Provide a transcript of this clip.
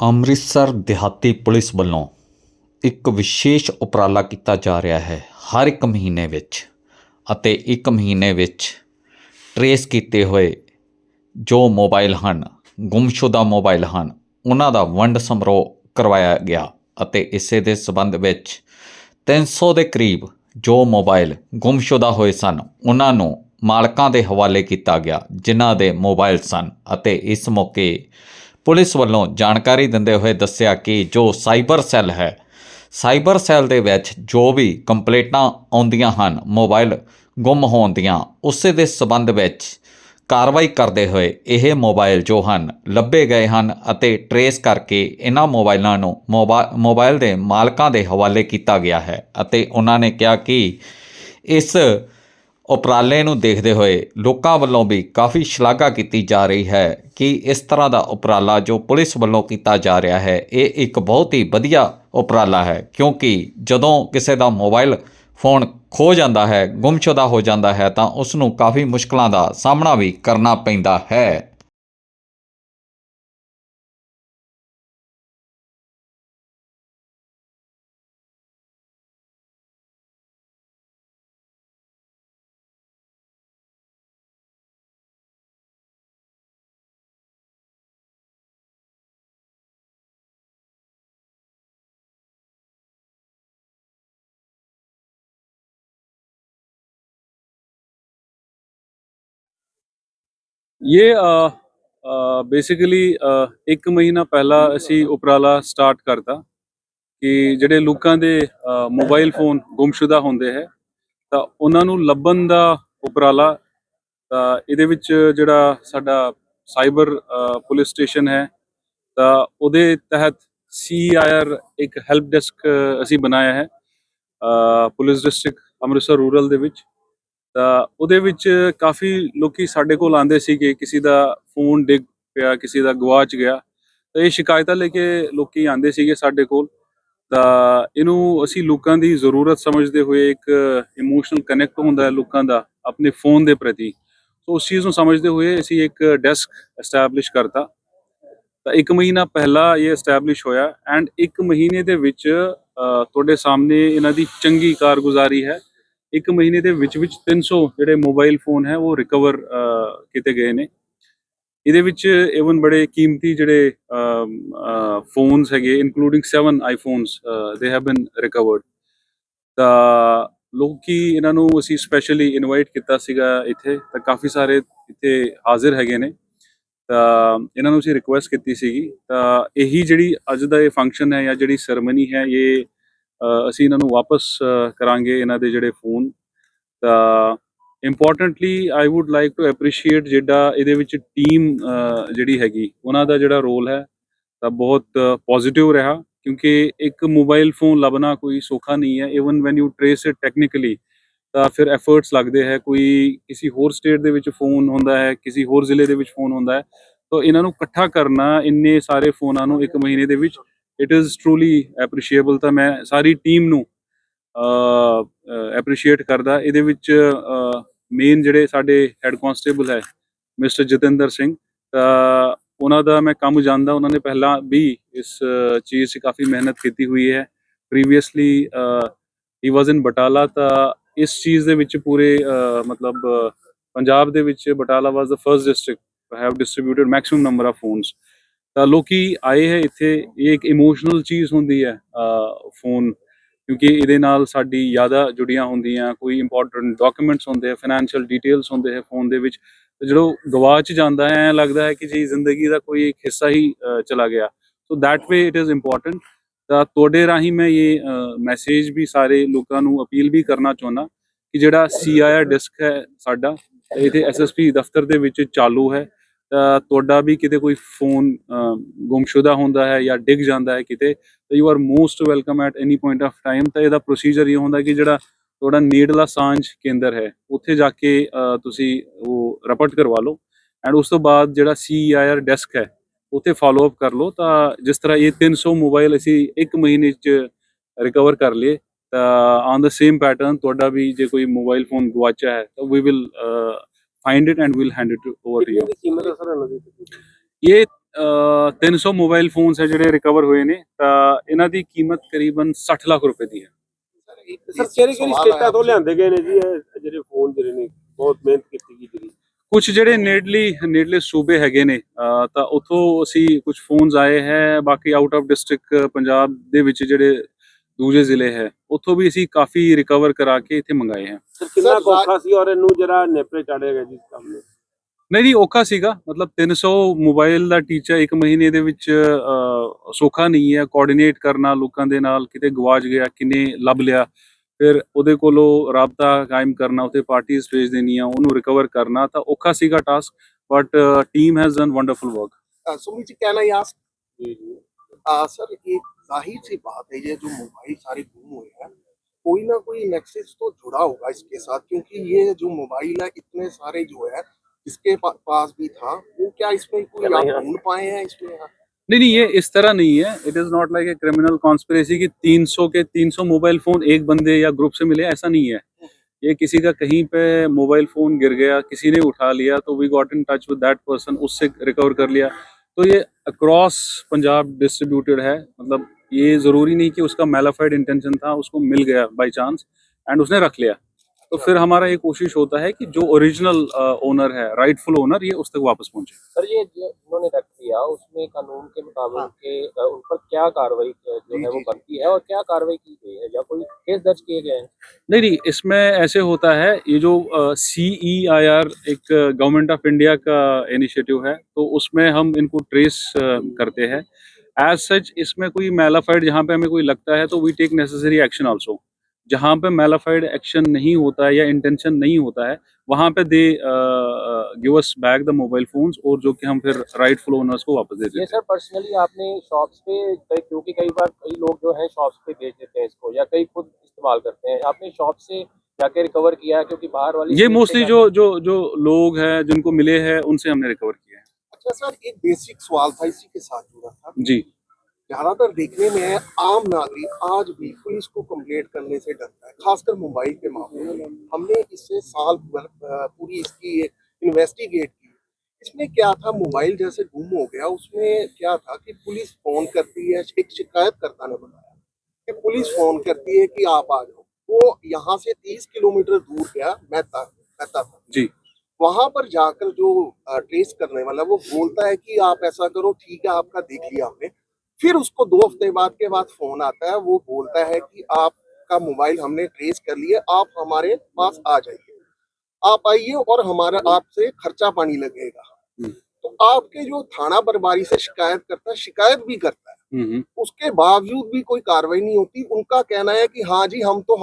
ਅੰਮ੍ਰਿਤਸਰ ਦਿਹਾਤੀ ਪੁਲਿਸ ਵੱਲੋਂ ਇੱਕ ਵਿਸ਼ੇਸ਼ ਉਪਰਾਲਾ ਕੀਤਾ ਜਾ ਰਿਹਾ ਹੈ ਹਰ ਇੱਕ ਮਹੀਨੇ ਵਿੱਚ ਅਤੇ ਇੱਕ ਮਹੀਨੇ ਵਿੱਚ ਟਰੇਸ ਕੀਤੇ ਹੋਏ ਜੋ ਮੋਬਾਈਲ ਹਨ, ਗੁੰਮਸ਼ੁਦਾ ਮੋਬਾਈਲ ਹਨ, ਉਹਨਾਂ ਦਾ ਵੰਡ ਸਮਾਰੋਹ ਕਰਵਾਇਆ ਗਿਆ ਅਤੇ ਇਸੇ ਦੇ ਸਬੰਧ ਵਿੱਚ 300 ਦੇ ਕਰੀਬ ਜੋ ਮੋਬਾਈਲ ਗੁੰਮਸ਼ੁਦਾ ਹੋਏ ਸਨ, ਉਹਨਾਂ ਨੂੰ ਮਾਲਕਾਂ ਦੇ ਹਵਾਲੇ ਕੀਤਾ ਗਿਆ, ਜਿਨ੍ਹਾਂ ਦੇ ਮੋਬਾਈਲ ਸਨ ਅਤੇ ਇਸ ਮੌਕੇ ਪੁਲਿਸ ਵੱਲੋਂ ਜਾਣਕਾਰੀ ਦਿੰਦੇ ਹੋਏ ਦੱਸਿਆ ਕਿ ਜੋ ਸਾਈਬਰ ਸੈੱਲ ਹੈ, ਸਾਈਬਰ ਸੈੱਲ ਦੇ ਵਿੱਚ ਜੋ ਵੀ ਕੰਪਲੇਂਟਾਂ ਆਉਂਦੀਆਂ ਹਨ, ਮੋਬਾਈਲ ਗੁੰਮ ਹੋਣ ਦੀਆਂ, ਉਸੇ ਦੇ ਸਬੰਧ ਵਿੱਚ ਕਾਰਵਾਈ ਕਰਦੇ ਹੋਏ ਇਹ ਮੋਬਾਈਲ ਜੋ ਹਨ, ਲੱਭੇ ਗਏ ਹਨ ਅਤੇ ਟਰੇਸ ਕਰਕੇ ਇਹਨਾਂ ਮੋਬਾਈਲਾਂ ਨੂੰ ਮੋਬਾ- ਮੋਬਾਈਲ ਦੇ ਮਾਲਕਾਂ ਦੇ ਹਵਾਲੇ ਕੀਤਾ ਗਿਆ ਹੈ ਅਤੇ ਉਹਨਾਂ ਨੇ ਕਿਹਾ ਕਿ ਇਸ ਉਪਰਾਲੇ ਨੂੰ ਦੇਖਦੇ ਹੋਏ ਲੋਕਾਂ ਵੱਲੋਂ ਵੀ ਕਾਫੀ ਸ਼ਲਾਘਾ ਕੀਤੀ ਜਾ ਰਹੀ ਹੈ ਕਿ ਇਸ ਤਰ੍ਹਾਂ ਦਾ ਉਪਰਾਲਾ ਜੋ ਪੁਲਿਸ ਵੱਲੋਂ ਕੀਤਾ ਜਾ ਰਿਹਾ ਹੈ, ਇਹ ਇੱਕ ਬਹੁਤ ਹੀ ਵਧੀਆ ਉਪਰਾਲਾ ਹੈ। ਕਿਉਂਕਿ ਜਦੋਂ ਕਿਸੇ ਦਾ ਮੋਬਾਈਲ ਫੋਨ ਖੋ ਜਾਂਦਾ ਹੈ, ਗੁੰਮਸ਼ੁਦਾ ਹੋ ਜਾਂਦਾ ਹੈ, ਤਾਂ ਉਸ ਨੂੰ ਕਾਫੀ ਮੁਸ਼ਕਲਾਂ ਦਾ ਸਾਹਮਣਾ ਵੀ ਕਰਨਾ ਪੈਂਦਾ ਹੈ। ਇਹ ਬੇਸਿਕਲੀ ਇੱਕ ਮਹੀਨਾ ਪਹਿਲਾਂ ਅਸੀਂ ਉਪਰਾਲਾ ਸਟਾਰਟ ਕਰਤਾ ਕਿ ਜਿਹੜੇ ਲੋਕਾਂ ਦੇ ਮੋਬਾਈਲ ਫੋਨ ਗੁੰਮਸ਼ੁਦਾ ਹੁੰਦੇ ਹੈ, ਤਾਂ ਉਹਨਾਂ ਨੂੰ ਲੱਭਣ ਦਾ ਉਪਰਾਲਾ, ਤਾਂ ਇਹਦੇ ਵਿੱਚ ਜਿਹੜਾ ਸਾਡਾ ਸਾਈਬਰ ਪੁਲਿਸ ਸਟੇਸ਼ਨ ਹੈ, ਤਾਂ ਉਹਦੇ ਤਹਿਤ ਸੀਆਈਆਰ ਇੱਕ ਹੈਲਪ ਡੈਸਕ ਅਸੀਂ ਬਣਾਇਆ ਹੈ ਪੁਲਿਸ ਡਿਸਟ੍ਰਿਕਟ ਅੰਮ੍ਰਿਤਸਰ ਰੂਰਲ ਦੇ ਵਿੱਚ। ਤਾਂ ਉਹਦੇ ਵਿੱਚ ਕਾਫੀ ਲੋਕੀ ਸਾਡੇ ਕੋਲ ਆਂਦੇ ਸੀਗੇ, ਕਿਸੇ ਦਾ ਫੋਨ ਡਿੱਗ ਪਿਆ, ਕਿਸੇ ਦਾ ਗਵਾਚ ਗਿਆ। ਤਾਂ ਇਹ ਸ਼ਿਕਾਇਤਾਂ ਲੈ ਕੇ ਲੋਕੀ ਆਂਦੇ ਸੀਗੇ ਸਾਡੇ ਕੋਲ। ਤਾਂ ਇਹਨੂੰ ਅਸੀਂ ਲੋਕਾਂ ਦੀ ਜ਼ਰੂਰਤ ਸਮਝਦੇ ਹੋਏ ਇੱਕ ਇਮੋਸ਼ਨਲ ਕਨੈਕਟ ਹੁੰਦਾ ਹੈ ਲੋਕਾਂ ਦਾ ਆਪਣੇ ਫੋਨ ਦੇ ਪ੍ਰਤੀ। ਸੋ ਉਸ ਚੀਜ਼ ਨੂੰ ਸਮਝਦੇ ਹੋਏ ਅਸੀਂ ਇੱਕ ਡੈਸਕ ਐਸਟੈਬਲਿਸ਼ ਕਰਤਾ। ਤਾਂ ਇੱਕ ਮਹੀਨਾ ਪਹਿਲਾਂ ਇਹ ਐਸਟੈਬਲਿਸ਼ ਹੋਇਆ ਐਂਡ ਇੱਕ ਮਹੀਨੇ ਦੇ ਵਿੱਚ ਤੁਹਾਡੇ ਸਾਹਮਣੇ ਇਹਨਾਂ ਦੀ ਚੰਗੀ ਕਾਰਗੁਜ਼ਾਰੀ ਹੈ। ਇੱਕ ਮਹੀਨੇ ਦੇ ਵਿੱਚ ਵਿੱਚ 300 ਜਿਹੜੇ ਮੋਬਾਈਲ ਫੋਨ ਹੈ, ਉਹ ਰਿਕਵਰ ਕੀਤੇ ਗਏ ਨੇ। ਇਹਦੇ ਵਿੱਚ ਇਵਨ ਬੜੇ ਕੀਮਤੀ ਜਿਹੜੇ ਫੋਨਸ ਹੈਗੇ including 7 iPhones they have been recovered ਤਾਂ ਲੋਕੀ ਇਹਨਾਂ ਨੂੰ ਅਸੀਂ ਸਪੈਸ਼ਲੀ ਇਨਵਾਈਟ ਕੀਤਾ ਸੀਗਾ ਇੱਥੇ, ਤਾਂ ਕਾਫੀ ਸਾਰੇ ਇੱਥੇ ਹਾਜ਼ਰ ਹੈਗੇ ਨੇ। ਤਾਂ ਇਹਨਾਂ ਨੂੰ ਅਸੀਂ ਰਿਕੁਐਸਟ ਕੀਤੀ ਸੀਗੀ। ਤਾਂ ਇਹੀ ਜਿਹੜੀ ਅੱਜ ਦਾ ਇਹ ਫੰਕਸ਼ਨ ਹੈ ਜਾਂ ਜਿਹੜੀ ਸਰਮਨੀ ਹੈ, ਇਹ ਅਸੀਂ ਇਹਨਾਂ ਨੂੰ ਵਾਪਸ ਕਰਾਂਗੇ ਇਹਨਾਂ ਦੇ ਜਿਹੜੇ ਫੋਨ। ਤਾਂ importantly I would like to appreciate ਜਿਹੜਾ ਇਹਦੇ ਵਿੱਚ ਟੀਮ ਜਿਹੜੀ ਹੈਗੀ, ਉਹਨਾਂ ਦਾ ਜਿਹੜਾ ਰੋਲ ਹੈ, ਤਾਂ ਬਹੁਤ ਪੋਜ਼ਿਟਿਵ ਰਿਹਾ, ਕਿਉਂਕਿ ਇੱਕ ਮੋਬਾਈਲ ਫੋਨ ਲੱਭਣਾ ਕੋਈ ਸੌਖਾ ਨਹੀਂ ਹੈ। Even when you trace it technically ਤਾਂ ਫਿਰ ਐਫਰਟਸ ਲੱਗਦੇ ਹੈ। ਕੋਈ ਕਿਸੇ ਹੋਰ ਸਟੇਟ ਦੇ ਵਿੱਚ ਫੋਨ ਹੁੰਦਾ ਹੈ, ਕਿਸੇ ਹੋਰ ਜ਼ਿਲ੍ਹੇ ਦੇ ਵਿੱਚ ਫੋਨ ਹੁੰਦਾ ਹੈ। ਤਾਂ ਇਹਨਾਂ ਨੂੰ ਇਕੱਠਾ ਕਰਨਾ, ਇੰਨੇ ਸਾਰੇ ਫੋਨਾਂ ਨੂੰ ਇੱਕ ਮਹੀਨੇ ਦੇ ਵਿੱਚ ਇਟ ਇਜ਼ ਟਰੂਲੀ ਐਪਰੀਸ਼ੀਏਬਲ ਤਾਂ ਮੈਂ ਸਾਰੀ ਟੀਮ ਨੂੰ ਐਪਰੀਸ਼ੀਏਟ ਕਰਦਾ। ਇਹਦੇ ਵਿੱਚ ਮੇਨ ਜਿਹੜੇ ਸਾਡੇ ਹੈੱਡ ਕਾਂਸਟੇਬਲ ਹੈ ਮਿਸਟਰ ਜਤਿੰਦਰ ਸਿੰਘ, ਤਾਂ ਉਹਨਾਂ ਦਾ ਮੈਂ ਕੰਮ ਜਾਣਦਾ। ਉਹਨਾਂ ਨੇ ਪਹਿਲਾਂ ਵੀ ਇਸ ਚੀਜ਼ 'ਚ ਕਾਫੀ ਮਿਹਨਤ ਕੀਤੀ ਹੋਈ ਹੈ। ਪ੍ਰੀਵੀਅਸਲੀ ਹੀ ਵਾਸ ਇਨ ਬਟਾਲਾ ਤਾਂ ਇਸ ਚੀਜ਼ ਦੇ ਵਿੱਚ ਪੂਰੇ ਮਤਲਬ ਪੰਜਾਬ ਦੇ ਵਿੱਚ Batala was the first district have distributed maximum number of phones ਤਾਂ ਲੋਕੀ ਆਏ ਹੈ ਇੱਥੇ, ਇਹ ਇੱਕ ਇਮੋਸ਼ਨਲ ਚੀਜ਼ ਹੁੰਦੀ ਹੈ ਫੋਨ ਕਿਉਂਕਿ ਇਹਦੇ ਨਾਲ ਸਾਡੀ ਯਾਦਾਂ ਜੁੜੀਆਂ ਹੁੰਦੀਆਂ, ਕੋਈ ਇੰਪੋਰਟੈਂਟ ਡਾਕੂਮੈਂਟਸ ਹੁੰਦੇ ਆ ਫਾਈਨੈਂਸ਼ੀਅਲ ਡੀਟੇਲਸ ਹੁੰਦੇ ਹੈ ਫੋਨ ਦੇ ਵਿੱਚ, ਤੇ ਜਦੋਂ ਗਵਾਚ ਜਾਂਦਾ ਹੈ, ਐਂ ਲੱਗਦਾ ਹੈ ਕਿ ਜੀ ਜ਼ਿੰਦਗੀ ਦਾ ਕੋਈ ਇੱਕ ਹਿੱਸਾ ਹੀ ਚਲਾ ਗਿਆ। So that way it is important ਤਾਂ ਤੁਹਾਡੇ ਰਾਹੀਂ ਮੈਂ ਇਹ ਮੈਸੇਜ ਵੀ ਸਾਰੇ ਲੋਕਾਂ ਨੂੰ ਅਪੀਲ ਵੀ ਕਰਨਾ ਚਾਹੁੰਦਾ ਕਿ ਜਿਹੜਾ ਸੀਆਈਆਰ ਡਿਸਕ ਹੈ ਸਾਡਾ ਇਹਦੇ ਐਸਐਸਪੀ ਦਫ਼ਤਰ ਦੇ ਵਿੱਚ ਚਾਲੂ ਹੈ। ਤੁਹਾਡਾ ਵੀ ਕਿਤੇ ਕੋਈ ਫੋਨ ਗੁੰਮਸ਼ੁਦਾ ਹੁੰਦਾ ਹੈ ਜਾਂ ਡਿੱਗ ਜਾਂਦਾ ਹੈ ਕਿਤੇ, ਤਾਂ you are most welcome at any point of time ਤਾਂ ਇਹਦਾ ਪ੍ਰੋਸੀਜਰ ਇਹ ਹੁੰਦਾ ਕਿ ਜਿਹੜਾ ਤੁਹਾਡਾ ਨੇੜਲਾ ਸਾਂਝ ਕੇਂਦਰ ਹੈ, ਉੱਥੇ ਜਾ ਕੇ ਤੁਸੀਂ ਉਹ ਰਿਪੋਰਟ ਕਰਵਾ ਲਓ ਐਂਡ ਉਸ ਤੋਂ ਬਾਅਦ ਜਿਹੜਾ ਸੀਆਈਆਰ ਡੈਸਕ ਹੈ, ਉੱਥੇ ਫਾਲੋ ਅਪ ਕਰ ਲਓ, ਤਾਂ ਜਿਸ ਤਰ੍ਹਾਂ ਇਹ 300 ਮੋਬਾਈਲ ਅਸੀਂ ਇੱਕ ਮਹੀਨੇ 'ਚ ਰਿਕਵਰ ਕਰ ਲਏ, ਤਾਂ ਔਨ ਦਾ ਸੇਮ ਪੈਟਰਨ ਤੁਹਾਡਾ ਵੀ ਜੇ ਕੋਈ ਮੋਬਾਈਲ ਫੋਨ ਗਵਾਚਿਆ ਹੈ, ਤਾਂ we will find it and we'll hand it over to you ਦੀ ਕੀਮਤ ਹੈ ਸਰ ਇਹਨਾਂ ਦੀ? ਇਹ ਅ, 300 ਮੋਬਾਈਲ ਫੋਨਸ ਹੈ ਜਿਹੜੇ ਰਿਕਵਰ ਹੋਏ ਨੇ ਤਾਂ ਇਹਨਾਂ ਦੀ ਕੀਮਤ ਕਰੀਬਨ 60 ਲੱਖ ਰੁਪਏ ਦੀ ਹੈ। ਸਰ ਕਿਹੜੀ ਕਿਹੜੀ ਸਟੇਟਾਂ ਤੋਂ ਲਿਆਂਦੇ ਗਏ ਨੇ ਜੀ ਇਹ ਜਿਹੜੇ ਫੋਨ ਜਿਹੜੇ ਨੇ ਬਹੁਤ ਮਿਹਨਤ ਕੀਤੀ ਗਈ ਜਿਹੜੀ। ਕੁਝ ਜਿਹੜੇ ਨੇੜਲੀ ਨੇੜਲੇ ਸੂਬੇ ਹੈਗੇ ਨੇ ਅ, ਤਾਂ ਉੱਥੋਂ ਅਸੀਂ ਕੁਝ ਫੋਨਸ ਆਏ ਹੈ ਬਾਕੀ ਆਊਟ ਆਫ ਡਿਸਟ੍ਰਿਕਟ ਪੰਜਾਬ ਦੇ ਵਿੱਚ ਜਿਹੜੇ ਦੂਜੇ ਜ਼ਿਲ੍ਹੇ ਹੈ। ਉੱਥੋਂ ਵੀ ਅਸੀਂ ਕਾਫੀ ਰਿਕਵਰ ਕਰਾ ਕੇ ਇੱਥੇ ਮੰਗਾਏ ਹਨ ਨਹੀਂ ਜੀ ਔਖਾ ਸੀਗਾ। ਮਤਲਬ 300 ਮੋਬਾਈਲ ਦਾ ਟੀਚਾ ਇੱਕ ਮਹੀਨੇ ਦੇ ਵਿੱਚ ਸੌਖਾ ਨਹੀਂ ਹੈ। ਕੋਆਰਡੀਨੇਟ ਕਰਨਾ ਲੋਕਾਂ ਦੇ ਨਾਲ ਕਿਤੇ ਗਵਾਚ ਗਿਆ ਕਿਨੇ ਲੱਭ ਲਿਆ। ਫਿਰ ਉਹਦੇ ਕੋਲੋਂ ਰਾਬਤਾ ਕਾਇਮ ਕਰਨਾ ਉਤੇ ਪਾਰਟੀਆਂ ਭੇਜ ਦੇਣੀਆਂ ਉਹਨੂੰ ਰਿਕਵਰ ਕਰਨਾ ਤਾਂ ਔਖਾ ਸੀਗਾ task but team has done wonderful work Sumit can I ask ਜੀ ਜੀ। ਸਰ ਇਹ ज़ाहिर सी बात है ये जो मोबाइल सारे गुम हुए हैं कोई ना कोई नेक्सस तो जुड़ा होगा इसके साथ क्योंकि ये जो मोबाइल है इतने सारे जो है जिसके पा, पास भी था वो क्या इसमें कोई ढूंढ पाए हैं इसमें? नहीं नहीं ये इस तरह नहीं है। It is not like a criminal conspiracy कि 300 के 300 मोबाइल फ़ोन एक बंदे या ग्रुप से मिले ऐसा नहीं है। ये किसी का कहीं पे मोबाइल फ़ोन गिर गया किसी ने उठा लिया तो we got in touch with that person उससे रिकवर कर लिया। तो ये अक्रॉस पंजाब डिस्ट्रीब्यूटेड है मतलब ये ज़रूरी नहीं कि उसका मेलाफाइड इंटेंशन था उसको मिल गया बाई चांस एंड उसने रख लिया। तो फिर हमारा ये कोशिश होता है कि जो ओरिजिनल ओनर है राइटफुल ओनर ये उस तक वापस पहुँचे। सर ये जो उन्होंने रख दिया उसमें कानून के मुताबिक के उन पर क्या कार्रवाई जो है वो बनती है और क्या कार्रवाई की गई है या कोई केस दर्ज किए गए हैं? नहीं नहीं इसमें ऐसे होता है ये जो सी ई आई आर एक गवर्नमेंट ऑफ़ इंडिया का इनिशिएटिव है तो उसमें हम इनको ट्रेस करते हैं। एज सच इसमें कोई मेलाफाइड जहाँ पे हमें कोई लगता है तो we take necessary action also जहाँ पे मेलाफाइड एक्शन नहीं होता है या इंटेंशन नहीं होता है वहाँ पे they give us back the mobile phones और जो कि हम फिर राइटफुल ओनर्स को वापस दे देते हैं। सर पर्सनली आपने शॉप्स पे क्योंकि कई बार कई लोग जो है शॉप्स पे बेच देते हैं इसको या कई खुद इस्तेमाल करते हैं। आपने शॉप से जाके रिकवर किया है? क्योंकि बाहर वाली ये मोस्टली जो जो जो लोग हैं जिनको मिले हैं उनसे हमने रिकवर किया। अच्छा सर एक बेसिक सवाल था इसी के साथ जुड़ा था। जी। ज़्यादातर देखने में है आम नागरिक आज भी पुलिस को कंप्लेंट करने से डरता है खासकर मोबाइल के मामले में। हमने इससे साल भर पूरी इसकी इन्वेस्टिगेट की। इसमें क्या था मोबाइल जैसे गुम हो गया उसमें क्या था कि पुलिस फ़ोन करती है एक शिकायतकर्ता ने बताया कि पुलिस फ़ोन करती है कि आप आ जाओ। वो यहाँ से 30 किलोमीटर दूर गया मेहता था जी। वहाँ पर जाकर जो ट्रेस करने वाला वो बोलता है कि आप ऐसा करो ठीक है आपका देख लिया हमने फिर उसको दो हफ़्ते बाद के बाद फ़ोन आता है वो बोलता है कि आपका मोबाइल हमने ट्रेस कर लिया आप हमारे पास आ जाइए आप आइए और हमारा आपसे खर्चा पानी लगेगा हम्म। तो आपके जो थाना बरबारी से शिकायत करता है शिकायत भी करता है हम्म हम्म। उसके बावजूद भी कोई कार्रवाई नहीं होती उनका कहना है कि हाँ जी हम तो